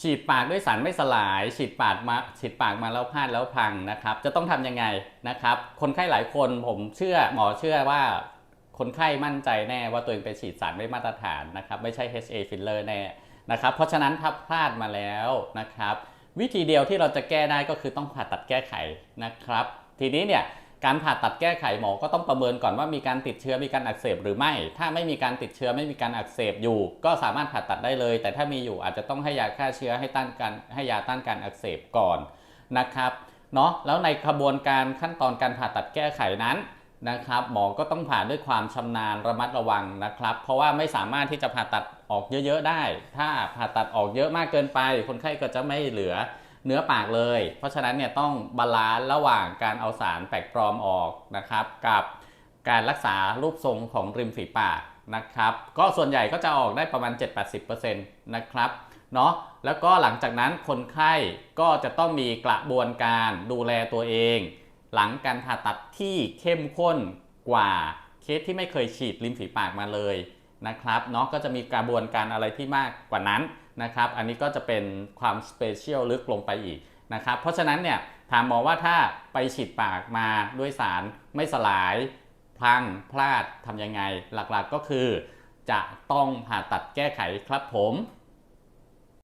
ฉีดปากด้วยสารไม่สลาย ฉีดปากมาฉีดปากมาแล้วพลาดแล้วพังนะครับ จะต้องทำยังไงนะครับ คนไข้หลายคนผมเชื่อหมอเชื่อว่าคนไข้มั่นใจแน่ว่าตัวเองไปฉีดสารไม่มาตรฐานนะครับไม่ใช่ HA filler แน่นะครับ เพราะฉะนั้นถ้าพลาดมาแล้วนะครับ วิธีเดียวที่เราจะแก้ได้ก็คือต้องผ่าตัดแก้ไขนะครับ ทีนี้เนี่ย การผ่าตัดแก้ไขหมอก็ต้องประเมินก่อนว่ามีการติดเชื้อมีการอักเสบหรือไม่ ถ้าไม่มีการติดเชื้อไม่มีการอักเสบอยู่ ก็สามารถผ่าตัดได้เลย แต่ถ้ามีอยู่อาจจะต้องให้ยาฆ่าเชื้อให้ต้านการให้ยาต้านการอักเสบก่อนนะครับเนาะแล้วในขบวนการขั้นตอนการผ่าตัดแก้ไขนั้นนะครับหมอก็ต้องผ่าด้วยความชำนาญระมัดระวังนะครับ เพราะว่าไม่สามารถที่จะผ่าตัดออกเยอะ ๆ ได้ ถ้าผ่าตัดออกเยอะมากเกินไป คนไข้ก็จะไม่เหลือ เนื้อปากเลย เพราะฉะนั้นเนี่ยต้องบาลานซ์ระหว่างการเอาสารแปลกปลอมออกนะครับ กับการรักษารูปทรงของริมฝีปากนะครับ ก็ส่วนใหญ่ก็จะออกได้ประมาณ 7-80%นะครับเนาะแล้วก็หลังจากนั้นคนไข้ก็จะต้องมีกระบวนการดูแลตัวเอง หลังการผ่าตัดที่เข้มข้นกว่าเคสที่ไม่เคยฉีดริมฝีปากมาเลยนะครับเนาะก็จะมีกระบวนการอะไรที่มากกว่านั้น นะครับ อันนี้ก็จะเป็นความสเปเชียลลึกลงไปอีกนะครับ เพราะฉะนั้นเนี่ยถามหมอว่าถ้าไปฉีดปากมาด้วยสารไม่สลายพลังพลาดทำยังไง หลักๆก็คือ จะต้องผ่าตัดแก้ไขครับผม